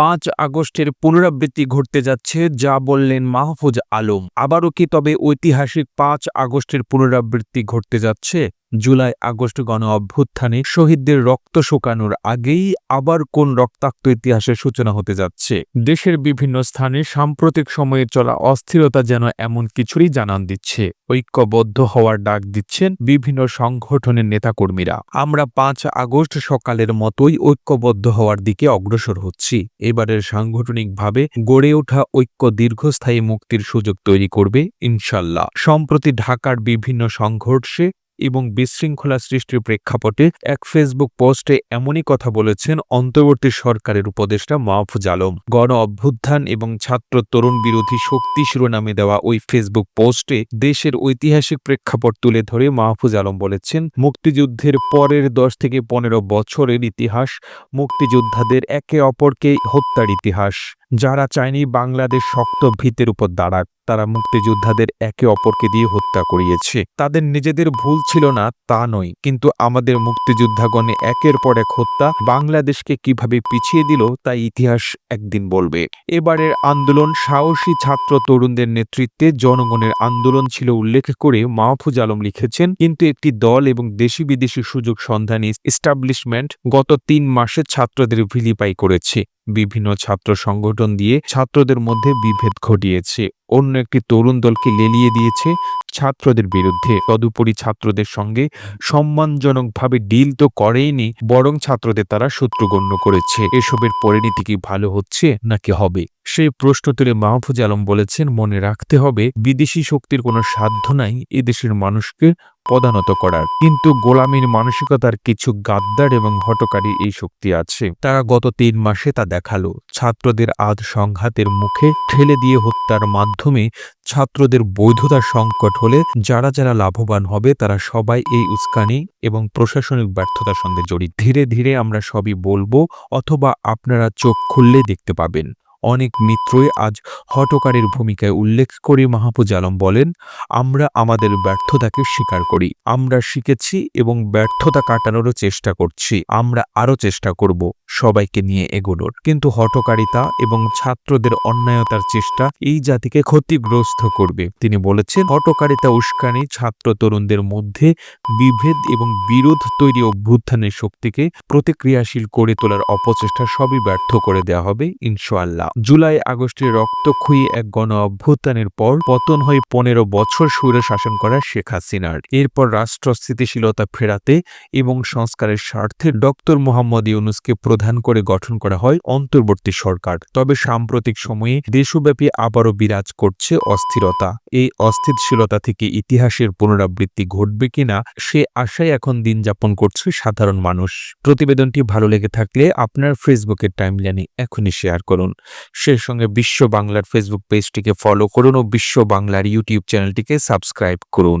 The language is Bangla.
পাঁচ আগস্টের পুনরাবৃত্তি ঘটতে যাচ্ছে, যা বললেন মাহফুজ আলম। আবারও কি তবে ঐতিহাসিক পাঁচ আগস্টের পুনরাবৃত্তি ঘটতে যাচ্ছে? জুলাই, আগস্ট গণ অভ্যুত্থানে শহীদদের রক্ত শোকানোর আগেই আবার কোন রক্তাক্ত ইতিহাসের সূচনা হতে যাচ্ছে? দেশের বিভিন্ন স্থানে সাম্প্রতিক সময়ে চলা অস্থিরতা যেন এমন কিছুরই জানান দিচ্ছে। ঐক্যবদ্ধ হওয়ার ডাক দিচ্ছেন বিভিন্ন সংগঠনের নেতাকর্মীরা। আমরা পাঁচ আগস্ট সকালের মতোই ঐক্যবদ্ধ হওয়ার দিকে অগ্রসর হচ্ছি। এবারের সাংগঠনিকভাবে গড়ে ওঠা ঐক্য দীর্ঘস্থায়ী মুক্তির সুযোগ তৈরি করবে ইনশাল্লাহ। সম্প্রতি ঢাকার বিভিন্ন সংঘর্ষে এবং বিশৃঙ্খলা সৃষ্টির প্রেক্ষাপটে এক ফেসবুক পোস্টে এমনই কথা বলেছেন অন্তর্বর্তী সরকারের উপদেষ্টা মাহফুজ আলম। গণ অভ্যুত্থান এবং ছাত্র তরুণ বিরোধী শক্তি শিরোনামে দেওয়া ওই ফেসবুক পোস্টে দেশের ঐতিহাসিক প্রেক্ষাপট তুলে ধরে মাহফুজ আলম বলেছেন, মুক্তিযুদ্ধের পরের দশ থেকে পনেরো বছরের ইতিহাস মুক্তিযোদ্ধাদের একে অপরকে হত্যার ইতিহাস। যারা চায়নি বাংলাদেশ শক্ত ভিতের উপর দাঁড়াক, তারা মুক্তিযোদ্ধাদের একে অপরকে দিয়ে হত্যা করিয়েছে। তাদের নিজেদের ভুল ছিল না, তা নয়, কিন্তু আমাদের মুক্তিযোদ্ধাগণে একের পর এক হত্যা বাংলাদেশকে কীভাবে পিছিয়ে দিল, তা ইতিহাস একদিন বলবে। এবারের আন্দোলন সাহসী ছাত্র তরুণদের নেতৃত্বে জনগণের আন্দোলন ছিল উল্লেখ করে মাহফুজ আলম লিখেছেন, কিন্তু একটি দল এবং দেশি বিদেশি সুযোগ সন্ধানী এস্টাবলিশমেন্ট গত তিন মাসে ছাত্রদের ভিলিপাই করেছে। বিভিন্ন ছাত্র সংগঠন দিয়ে ছাত্রদের মধ্যে বিভেদ ঘটিয়েছে। অন্য একটি তরুণ দলকে লেলিয়ে দিয়েছে ছাত্রদের বিরুদ্ধে। তদুপরি ছাত্রদের সঙ্গে সম্মানজনকভাবে ডিল তো করেইনি, বরং ছাত্রদের তারা শত্রু গণ্য করেছে। এসবের পরিণতি কি ভালো হচ্ছে নাকি হবে? সেই প্রশ্ন তুলে মাহফুজ আলম বলেছেন, মনে রাখতে হবে, বিদেশি শক্তির কোনো সাধ্য নাই এদেশের মানুষকে পদানত করার। কিন্তু গোলামীর মানসিকতার কিছু গাদ্দার এবং হটকারী এই শক্তি আছে। তারা গত তিন মাসে তা দেখাল। ছাত্রদের আজ সংঘাতের মুখে ঠেলে দিয়ে হত্যার মাধ্যমে ছাত্রদের বৈধতা সংকট হলে যারা যারা লাভবান হবে তারা সবাই এই উস্কানি এবং প্রশাসনিক ব্যর্থতার সঙ্গে জড়িত। ধীরে ধীরে আমরা সবই বলব, অথবা আপনারা চোখ খুললে দেখতে পাবেন। অনেক মিত্রই আজ হটকারের ভূমিকায় উল্লেখ করে মাহফুজ আলম বলেন, আমরা আমাদের ব্যর্থতাকে স্বীকার করি। আমরা শিখেছি এবং ব্যর্থতা কাটানোরও চেষ্টা করছি। আমরা আরও চেষ্টা করব। সবাইকে নিয়ে এগোনোর কিন্তু হটকারিতা এবং ছাত্রদের অন্যায়তার চেষ্টা এই জাতিকে ক্ষতিগ্রস্ত করবে। তিনি বলেছেন হটকারিতা উস্কানি ছাত্র তরুণদের মধ্যে বিভেদ এবং বিরোধ তৈরি অভ্যুত্থানের শক্তিকে প্রতিক্রিয়াশীল করে তোলার অপচেষ্টা সবই ব্যর্থ করে দেওয়া হবে, ইনশাআল্লাহ। জুলাই আগস্টে রক্তক্ষয়ী এক গণ অভ্যুত্থানের পর পতন হয়ে পনেরো বছর সুরে শাসন করা শেখ হাসিনার। এরপর রাষ্ট্র স্থিতিশীলতা ফেরাতে এবং সংস্কারের স্বার্থে ডক্টর মোহাম্মদ ইউনুসকে প্রধান করে গঠন করা হয় অন্তর্বর্তী সরকার। তবে সাম্প্রতিক সময়ে দেশব্যাপী আবারও বিরাজ করছে অস্থিরতা। এই অস্থিতিশীলতা থেকে ইতিহাসের পুনরাবৃত্তি ঘটবে কিনা, সে আশায় এখন দিন যাপন করছে সাধারণ মানুষ। প্রতিবেদনটি ভালো লেগে থাকলে আপনার ফেসবুকের টাইমলাইনে এখনই শেয়ার করুন। সেই সঙ্গে বিশ্ব বাংলার ফেসবুক পেজটিকে ফলো করুন ও বিশ্ব বাংলার ইউটিউব চ্যানেলটিকে সাবস্ক্রাইব করুন।